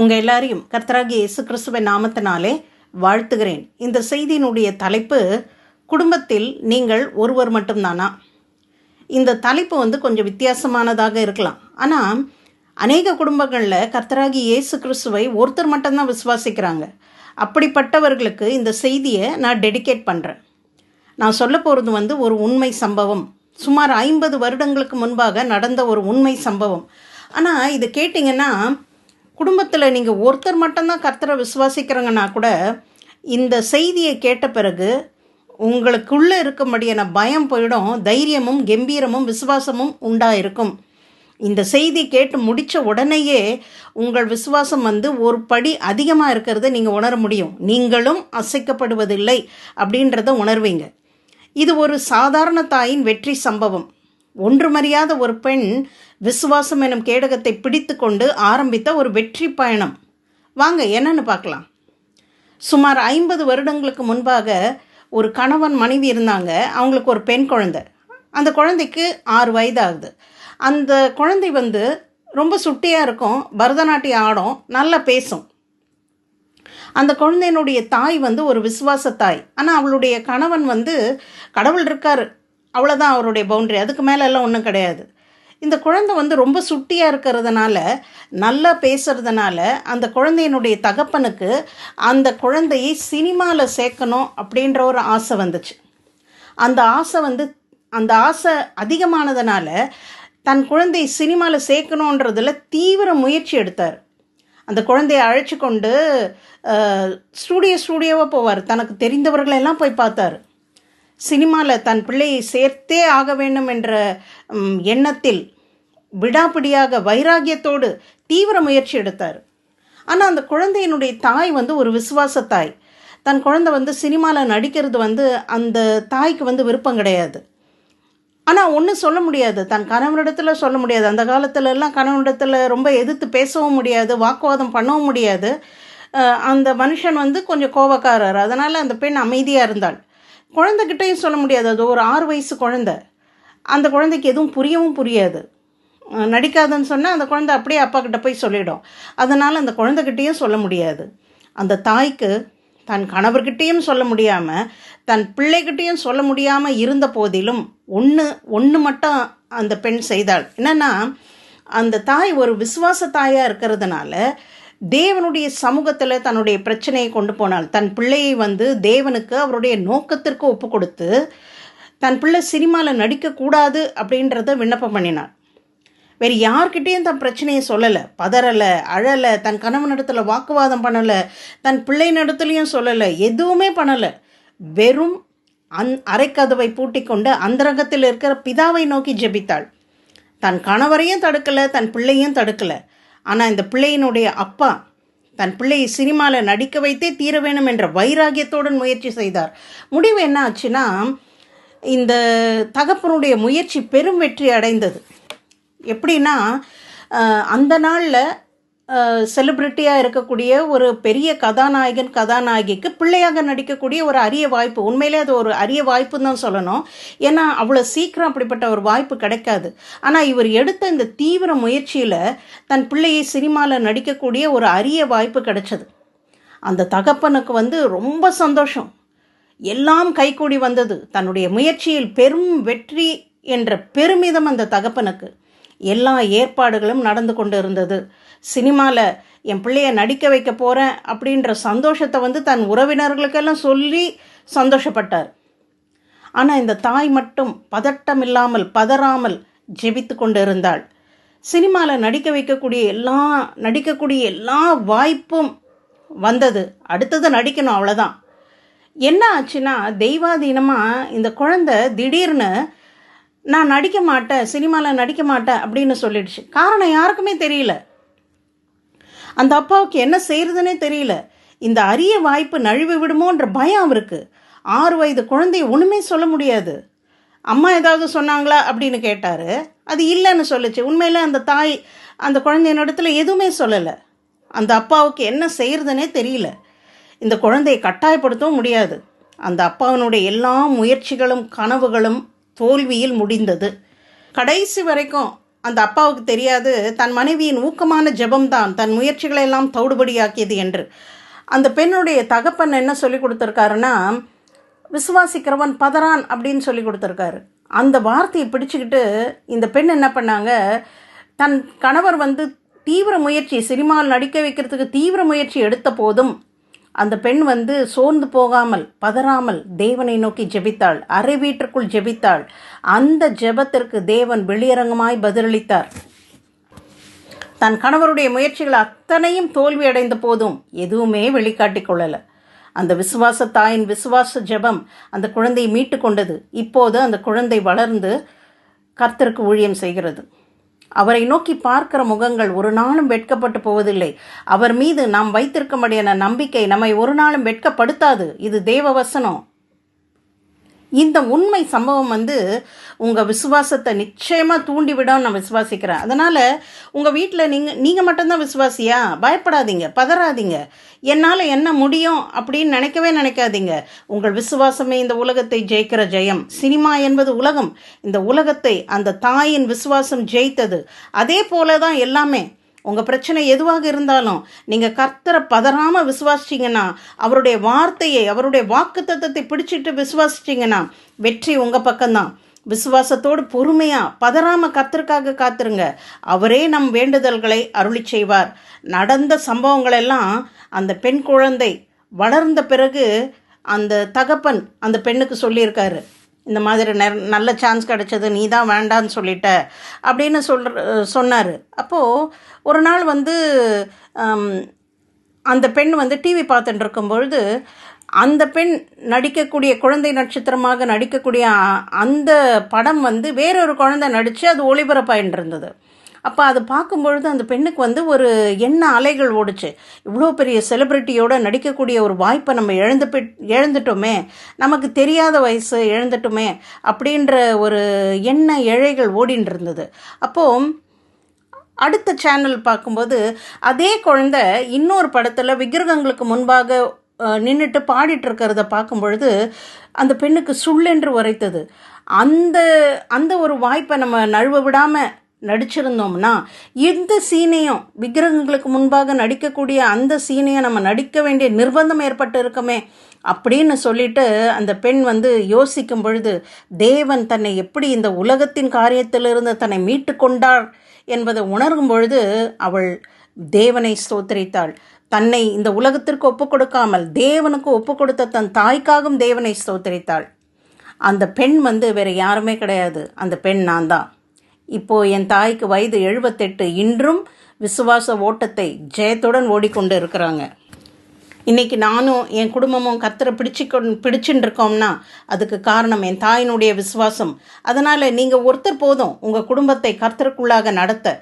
உங்கள் எல்லாரையும் கர்த்தராகி இயேசு கிறிஸ்துவின் நாமத்தினாலே வாழ்த்துகிறேன். இந்த செய்தியினுடைய தலைப்பு குடும்பத்தில் நீங்கள் ஒருவர் மட்டும்தானா? இந்த தலைப்பு வந்து கொஞ்சம் வித்தியாசமானதாக இருக்கலாம். ஆனால் அநேக குடும்பங்களில் கர்த்தராகி இயேசு கிறிஸ்துவை ஒருத்தர் மட்டும்தான் விசுவாசிக்கிறாங்க. அப்படிப்பட்டவர்களுக்கு இந்த செய்தியை நான் டெடிகேட் பண்ணுறேன் நான் சொல்ல போகிறது வந்து ஒரு உண்மை சம்பவம். சுமார் ஐம்பது வருடங்களுக்கு முன்பாக நடந்த ஒரு உண்மை சம்பவம். ஆனால் இது கேட்டிங்கன்னா குடும்பத்தில் நீங்கள் ஒருத்தர் மட்டும்தான் கர்த்தரை விசுவாசிக்கிறங்கன்னா கூட இந்த செய்தியை கேட்ட பிறகு உங்களுக்குள்ளே இருக்கும்படியான பயம் போயிடும் தைரியமும் கம்பீரமும் விசுவாசமும் உண்டாயிருக்கும். இந்த செய்தி கேட்டு முடித்த உடனேயே உங்கள் விசுவாசம் வந்து ஒரு படி அதிகமாக இருக்கிறத நீங்கள் உணர முடியும். நீங்களும் அசைக்கப்படுவதில்லை அப்படின்றத உணர்வீங்க. இது ஒரு சாதாரண தாயின் வெற்றி சம்பவம். ஒன்றுமறியாத ஒரு பெண் விசுவாசம் எனும் கேடகத்தை பிடித்து கொண்டு ஆரம்பித்த ஒரு வெற்றி பயணம். வாங்க என்னன்னு பார்க்கலாம். சுமார் ஐம்பது வருடங்களுக்கு முன்பாக ஒரு கணவன் மனைவி இருந்தாங்க. அவங்களுக்கு ஒரு பெண் குழந்தை. அந்த குழந்தைக்கு ஆறு வயது ஆகுது அந்த குழந்தை வந்து ரொம்ப சுட்டியாக இருக்கும் பரதநாட்டியம் ஆடும் நல்லா பேசும். அந்த குழந்தையினுடைய தாய் வந்து ஒரு விசுவாச தாய். ஆனால் அவளுடைய கணவன் வந்து கடவுள் இருக்கார். அவ்வளோதான் அவருடைய பவுண்டரி அதுக்கு மேலே எல்லாம் ஒன்றும் கிடையாது. இந்த குழந்தை வந்து ரொம்ப சுட்டியாக இருக்கிறதுனால நல்லா பேசுறதுனால அந்த குழந்தையினுடைய தகப்பனுக்கு அந்த குழந்தையை சினிமாவில் சேர்க்கணும் அப்படின்ற ஒரு ஆசை வந்துச்சு. அந்த ஆசை வந்து அந்த ஆசை அதிகமானதுனால தன் குழந்தையை சினிமாவில் சேர்க்கணுன்றதில் தீவிர முயற்சி எடுத்தார். அந்த குழந்தையை அழைச்சி கொண்டு ஸ்டூடியோ ஸ்டூடியோவாக போவார். தனக்கு தெரிந்தவர்களெல்லாம் போய் பார்த்தார். சினிமாவில் தன் பிள்ளையை சேர்த்தே ஆக வேண்டும் என்ற எண்ணத்தில் விடாப்பிடியாக வைராகியத்தோடு தீவிர முயற்சி எடுத்தார். ஆனால் அந்த குழந்தையினுடைய தாய் வந்து ஒரு விசுவாச தாய். தன் குழந்தை வந்து சினிமாவில் நடிக்கிறது வந்து அந்த தாய்க்கு வந்து விருப்பம் கிடையாது. ஆனால் ஒன்றும் சொல்ல முடியாது. தன் கணவனிடத்தில் சொல்ல முடியாது. அந்த காலத்திலலாம் கணவனிடத்தில் ரொம்ப எதிர்த்து பேசவும் முடியாது வாக்குவாதம் பண்ணவும் முடியாது. அந்த மனுஷன் வந்து கொஞ்சம் கோபக்காரர். அதனால் அந்த பெண் அமைதியாக இருந்தாள். குழந்தைகிட்டையும் சொல்ல முடியாது. அது ஒரு ஆறு வயசு குழந்தை. அந்த குழந்தைக்கு எதுவும் புரியவும் புரியாது. நடிக்காதுன்னு சொன்னால் அந்த குழந்தை அப்படியே அப்பா கிட்ட போய் சொல்லிடும். அதனால் அந்த குழந்தைகிட்டேயும் சொல்ல முடியாது. அந்த தாய்க்கு தன் கணவர்கிட்டேயும் சொல்ல முடியாமல் தன் பிள்ளைகிட்டேயும் சொல்ல முடியாமல் இருந்த போதிலும் ஒன்று ஒன்று மட்டும் அந்த பெண் செய்தாள். என்னென்னா அந்த தாய் ஒரு விசுவாச தாயாக இருக்கிறதுனால தேவனுடைய சமூகத்தில் தன்னுடைய பிரச்சனையை கொண்டு போனாள். தன் பிள்ளையை வந்து தேவனுக்கு அவருடைய நோக்கத்திற்கு ஒப்பு கொடுத்து தன் பிள்ளை சினிமாவில் நடிக்கக்கூடாது அப்படின்றத விண்ணப்பம் பண்ணினாள் வேறு யார்கிட்டேயும் தன் பிரச்சனையை சொல்லலை. பதறலை அழலை தன் கணவனிடத்துல வாக்குவாதம் பண்ணலை தன் பிள்ளையினிடத்துலையும் சொல்லலை எதுவுமே பண்ணலை. வெறும் அந் அரைக்கதவை பூட்டி கொண்டு அந்தரங்கத்தில் இருக்கிற பிதாவை நோக்கி ஜெபித்தாள். தன் கணவரையும் தடுக்கலை தன் பிள்ளையும் தடுக்கலை. ஆனால் இந்த பிள்ளையினுடைய அப்பா தன் பிள்ளையை சினிமாவில் நடிக்க வைத்தே தீர வேணும் என்ற வைராகியத்துடன் முயற்சி செய்தார். முடிவு என்ன ஆச்சுன்னா இந்த தகப்பனுடைய முயற்சி பெரும் வெற்றி அடைந்தது. எப்படின்னா அந்த நாளில் செலிப்ரிட்டியாக இருக்கக்கூடிய ஒரு பெரிய கதாநாயகன் கதாநாயகிக்கு பிள்ளையாக நடிக்கக்கூடிய ஒரு அரிய வாய்ப்பு. உண்மையிலே அது ஒரு அரிய வாய்ப்புன்னு தான் சொல்லணும். ஏன்னா அவ்வளோ சீக்கிரம் அப்படிப்பட்ட ஒரு வாய்ப்பு கிடைக்காது. ஆனால் இவர் எடுத்த இந்த தீவிர முயற்சியில் தன் பிள்ளையை சினிமாவில் நடிக்கக்கூடிய ஒரு அரிய வாய்ப்பு கிடைச்சது. அந்த தகப்பனுக்கு வந்து ரொம்ப சந்தோஷம். எல்லாம் கைகூடி வந்தது. தன்னுடைய முயற்சியில் பெரும் வெற்றி என்ற பெருமிதம் அந்த தகப்பனுக்கு. எல்லா ஏற்பாடுகளும் நடந்து கொண்டு இருந்தது சினிமாவில் என் பிள்ளைய நடிக்க வைக்க போகிறேன் அப்படின்ற சந்தோஷத்தை வந்து தன் உறவினர்களுக்கெல்லாம் சொல்லி சந்தோஷப்பட்டார். ஆனால் இந்த தாய் மட்டும் பதட்டம் இல்லாமல் பதறாமல் ஜெபித்து கொண்டு இருந்தாள் சினிமாவில் நடிக்க வைக்கக்கூடிய எல்லா நடிக்கக்கூடிய எல்லா வாய்ப்பும் வந்தது. அடுத்தது நடிக்கணும் அவ்வளோதான் என்ன ஆச்சுன்னா தெய்வாதீனமாக இந்த குழந்தை திடீர்னு நான் நடிக்க மாட்டேன் சினிமாவில் நடிக்க மாட்டேன் அப்படின்னு சொல்லிடுச்சு. காரணம் யாருக்குமே தெரியல. அந்த அப்பாவுக்கு என்ன செய்கிறதுனே தெரியல. இந்த அரிய வாய்ப்பு நழுவி விடுமோன்ற பயம் அவருக்கு. ஆறு வயது குழந்தைய ஒன்றுமே சொல்ல முடியாது. அம்மா ஏதாவது சொன்னாங்களா அப்படின்னு கேட்டார். அது இல்லைன்னு சொல்லுச்சு. உண்மையில் அந்த தாய் அந்த குழந்தையின் இடத்துல எதுவுமே சொல்லலை. அந்த அப்பாவுக்கு என்ன செய்கிறதுனே தெரியல. இந்த குழந்தையை கட்டாயப்படுத்தவும் முடியாது. அந்த அப்பாவினுடைய எல்லா முயற்சிகளும் கனவுகளும் தோல்வியில் முடிந்தது. கடைசி வரைக்கும் அந்த அப்பாவுக்கு தெரியாது தன் மனைவியின் ஊக்கமான ஜெபம்தான் தன் முயற்சிகளை எல்லாம் தவிடுபடியாக்கியது என்று. அந்த பெண்ணுடைய தகப்பன் என்ன சொல்லி கொடுத்துருக்காருன்னா விசுவாசிக்கிறவன் பதறான் அப்படின்னு சொல்லி கொடுத்துருக்காரு. அந்த வார்த்தையை பிடிச்சிக்கிட்டு இந்த பெண் என்ன பண்ணாங்க தன் கணவர் வந்து தீவிர முயற்சி சினிமாவில் நடிக்க வைக்கிறதுக்கு தீவிர முயற்சி எடுத்த போதும் அந்த பெண் வந்து சோர்ந்து போகாமல் பதறாமல் தேவனை நோக்கி ஜெபித்தாள் அறை வீட்டிற்குள் ஜெபித்தாள். அந்த ஜெபத்திற்கு தேவன் வெளியரங்கமாய் பதிலளித்தார். தன் கணவருடைய முயற்சிகள் அத்தனையும் தோல்வி அடைந்த போதும் எதுவுமே வெளிக்காட்டி கொள்ளலை. அந்த விசுவாச தாயின் விசுவாச ஜெபம் அந்த குழந்தையை மீட்டு கொண்டது. இப்போது அந்த குழந்தை வளர்ந்து கர்த்தருக்கு ஊழியம் செய்கிறது. அவரை நோக்கி பார்க்கிற முகங்கள் ஒரு நாளும் வெட்கப்பட்டு போவதில்லை. அவர் மீது நாம் வைத்திருக்கும்படியான நம்பிக்கை நம்மை ஒரு நாளும் வெட்கப்படுத்தாது. இது தேவ வசனம். இந்த உண்மை சம்பவம் வந்து உங்கள் விசுவாசத்தை நிச்சயமாக தூண்டிவிடும் நான் விசுவாசிக்கிறேன். அதனால் உங்கள் வீட்டில் நீங்கள் நீங்கள் மட்டும்தான் விசுவாசியா? பயப்படாதீங்க பதறாதீங்க. என்னால் என்ன முடியும் அப்படின்னு நினைக்கவே நினைக்காதீங்க. உங்கள் விசுவாசமே இந்த உலகத்தை ஜெயிக்கிற ஜெயம். சினிமா என்பது உலகம். இந்த உலகத்தை அந்த தாயின் விசுவாசம் ஜெயித்தது. அதே போல தான் எல்லாமே. உங்கள் பிரச்சனை எதுவாக இருந்தாலும் நீங்கள் கர்த்தரை பதறாமல் விசுவாசிச்சிங்கன்னா அவருடைய வார்த்தையை அவருடைய வாக்கு தத்துவத்தை பிடிச்சிட்டு விசுவாசிச்சிங்கன்னா வெற்றி உங்கள் பக்கம்தான். விசுவாசத்தோடு பொறுமையாக பதறாமல் கர்த்தருக்காக காத்துருங்க. அவரே நம் வேண்டுதல்களை அருளி செய்வார். நடந்த சம்பவங்களெல்லாம் அந்த பெண் குழந்தை வளர்ந்த பிறகு அந்த தகப்பன் அந்த பெண்ணுக்கு சொல்லியிருக்காரு. இந்த மாதிரி நெ நல்ல சான்ஸ் கிடச்சது நீ தான் வேண்டான்னு சொல்லிட்ட அப்படின்னு சொல்கிற சொன்னார். அப்போது ஒரு நாள் வந்து அந்த பெண் வந்து டிவி பார்த்துட்டு இருக்கும்பொழுது அந்த பெண் நடிக்கக்கூடிய குழந்தை நட்சத்திரமாக நடிக்கக்கூடிய அந்த படம் வந்து வேறொரு குழந்தை நடித்து அது ஒளிபரப்பாயின்னு இருந்தது. அப்போ அது பார்க்கும்பொழுது அந்த பெண்ணுக்கு வந்து ஒரு எண்ண அலைகள் ஓடுச்சு. இவ்வளோ பெரிய செலிப்ரிட்டியோட நடிக்கக்கூடிய ஒரு வாய்ப்பை நம்ம இழந்து இழந்துட்டோமே நமக்கு தெரியாத வயசு இழந்துட்டோமே அப்படின்ற ஒரு எண்ண இழைகள் ஓடின்னு இருந்தது. அப்போது அடுத்த சேனல் பார்க்கும்போது அதே குழந்தை இன்னொரு படத்தில் விக்கிரகங்களுக்கு முன்பாக நின்றுட்டு பாடிட்டு இருக்கிறத பார்க்கும் பொழுது அந்த பெண்ணுக்கு சுள்ளென்று உரைத்தது. அந்த அந்த ஒரு வாய்ப்பை நம்ம நழுவ விடாமல் நடிச்சிருந்தோம்னா இந்த சீனையும் விக்கிரகங்களுக்கு முன்பாக நடிக்கக்கூடிய அந்த சீனையும் நம்ம நடிக்க வேண்டிய நிர்பந்தம் ஏற்பட்டு இருக்கமே அப்படின்னு சொல்லிட்டு அந்த பெண் வந்து யோசிக்கும் பொழுது தேவன் தன்னை எப்படி இந்த உலகத்தின் காரியத்திலிருந்து தன்னை மீட்டு கொண்டார்? என்பதை உணரும் பொழுது அவள் தேவனை ஸ்தோத்திரித்தாள். தன்னை இந்த உலகத்திற்கு ஒப்புக் கொடுக்காமல் தேவனுக்கு ஒப்பு கொடுத்த தன் தாய்க்காகவும் தேவனை ஸ்தோத்திரித்தாள். அந்த பெண் வந்து வேறு யாருமே கிடையாது. அந்த பெண் நான் தான். இப்போ என் தாய்க்கு வயது எழுபத்தெட்டு. இன்றும் விசுவாச ஓட்டத்தை ஜெயத்துடன் ஓடிக்கொண்டு இருக்கிறாங்க. இன்றைக்கி நானும் என் குடும்பமும் கத்தரை பிடிச்சி பிடிச்சுட்டு இருக்கோம்னா அதுக்கு காரணம் என் தாயினுடைய விசுவாசம். அதனால் நீங்கள் ஒருத்தர் போதும் உங்கள் குடும்பத்தை கர்த்தருக்குள்ளாக நடத்த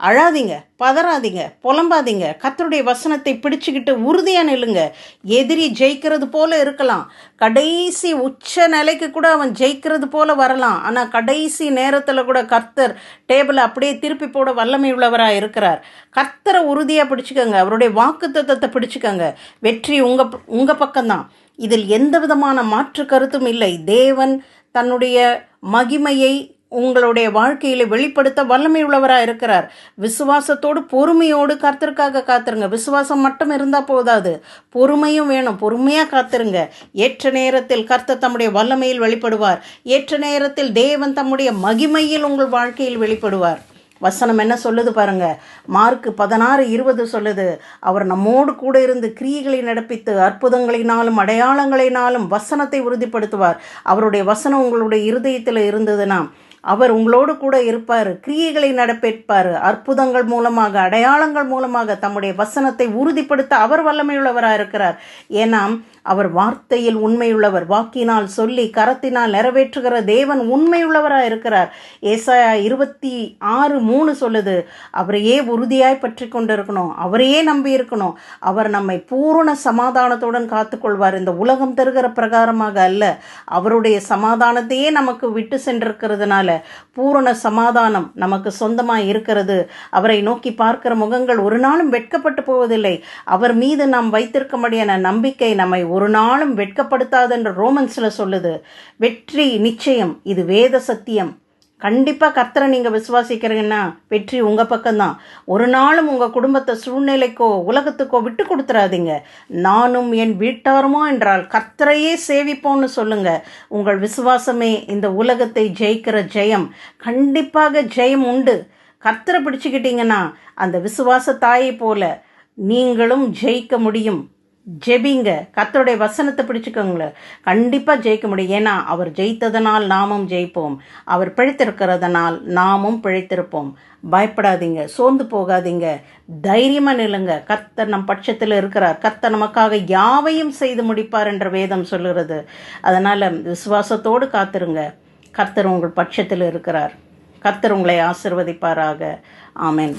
அழாதீங்க பதறாதீங்க புலம்பாதீங்க. கத்தருடைய வசனத்தை பிடிச்சுக்கிட்டு உறுதியாக நில்லுங்க. எதிரி ஜெயிக்கிறது போல இருக்கலாம். கடைசி உச்ச நிலைக்கு கூட அவன் ஜெயிக்கிறது போல வரலாம். ஆனால் கடைசி நேரத்தில் கூட கர்த்தர் டேபிளை அப்படியே திருப்பி போட வல்லமை உள்ளவராக இருக்கிறார். கர்த்தரை உறுதியாக பிடிச்சிக்கோங்க. அவருடைய வாக்கு பிடிச்சிக்கோங்க. வெற்றி உங்கள் உங்கள் பக்கம்தான். இதில் எந்த விதமான மாற்று கருத்தும் இல்லை. தேவன் தன்னுடைய மகிமையை உங்களுடைய வாழ்க்கையில வெளிப்படுத்த வல்லமை உள்ளவராக இருக்கிறார். விசுவாசத்தோடு பொறுமையோடு கர்த்தருக்காக காத்துருங்க. விசுவாசம் மட்டும் இருந்தால் போதாது. பொறுமையும் வேணும். பொறுமையாக காத்துருங்க. ஏற்ற நேரத்தில் கர்த்தர் தம்முடைய வல்லமையில் வெளிப்படுவார். ஏற்ற நேரத்தில் தேவன் தம்முடைய மகிமையில் உங்கள் வாழ்க்கையில் வெளிப்படுவார். வசனம் என்ன சொல்லுது பாருங்க. மார்க்கு பதினாறு இருபது சொல்லுது. அவர் நம்மோடு கூட இருந்து கிரியைகளை நடப்பித்து அற்புதங்களினாலும் அடையாளங்களினாலும் வசனத்தை உறுதிப்படுத்துவார். அவருடைய வசனம் உங்களுடைய இருதயத்தில் இருந்ததுன்னா அவர் உங்களோடு கூட இருப்பார் கிரியைகளை நடப்பேற்பார் அற்புதங்கள் மூலமாக அடையாளங்கள் மூலமாக தம்முடைய வசனத்தை உறுதிப்படுத்த அவர் வல்லமையுள்ளவராக இருக்கிறார். ஏன்னா அவர் வார்த்தையில் உண்மையுள்ளவர் வாக்கினால் சொல்லி கரத்தினால் நிறைவேற்றுகிற தேவன் உண்மையுள்ளவராக இருக்கிறார். ஏசாயா இருபத்தி ஆறு மூணு சொல்லுது அவரையே உறுதியாய் பற்றி கொண்டு இருக்கணும் அவரையே நம்பி இருக்கணும் அவர் நம்மை பூரண சமாதானத்துடன் காத்துக்கொள்வார். இந்த உலகம் தருகிற பிரகாரமாக அல்ல அவருடைய சமாதானத்தையே நமக்கு விட்டு சென்றிருக்கிறதுனால பூரண சமாதானம் நமக்கு சொந்தமாக இருக்கிறது. அவரை நோக்கி பார்க்கிற முகங்கள் ஒரு நாளும் வெட்கப்பட்டு போவதில்லை. அவர் மீது நாம் வைத்திருக்கும்படியான நம்பிக்கை நம்மை ஒரு நாளும் வெட்கப்படுத்தாது என்று ரோமன்ஸில் சொல்லுது. வெற்றி நிச்சயம். இது வேத சத்தியம். கண்டிப்பாக கர்த்தரை நீங்கள் விசுவாசிக்கிறீங்கன்னா வெற்றி உங்கள் பக்கம்தான். ஒரு நாளும் உங்கள் குடும்பத்தை சூழ்நிலைக்கோ உலகத்துக்கோ விட்டு கொடுத்துறாதீங்க. நானும் என் வீட்டாருமோ என்றால் கர்த்தரையே சேவிப்போம்னு சொல்லுங்கள் உங்கள் விசுவாசமே இந்த உலகத்தை ஜெயிக்கிற ஜெயம். கண்டிப்பாக ஜெயம் உண்டு. கர்த்தரை பிடிச்சிக்கிட்டிங்கன்னா அந்த விசுவாச தாயை போல நீங்களும் ஜெயிக்க முடியும். ஜெபிங்க. கத்தருடைய வசனத்தை பிடிச்சுக்கோங்களேன். கண்டிப்பாக ஜெயிக்க முடியும். ஏன்னா அவர் ஜெயித்ததனால் நாமும் ஜெயிப்போம். அவர் பிழைத்திருக்கிறதனால் நாமும் பிழைத்திருப்போம். பயப்படாதீங்க. சோர்ந்து போகாதீங்க. தைரியமாக நிலுங்க கர்த்தர் நம் பட்சத்தில் இருக்கிறார். கர்த்தர் நமக்காக யாவையும் செய்து முடிப்பார் என்ற வேதம் சொல்லுகிறது. அதனால் விசுவாசத்தோடு காத்திருங்க. கர்த்தர் உங்கள் பட்சத்தில் இருக்கிறார். கர்த்தர் உங்களை ஆசிர்வதிப்பாராக. ஆமேன்.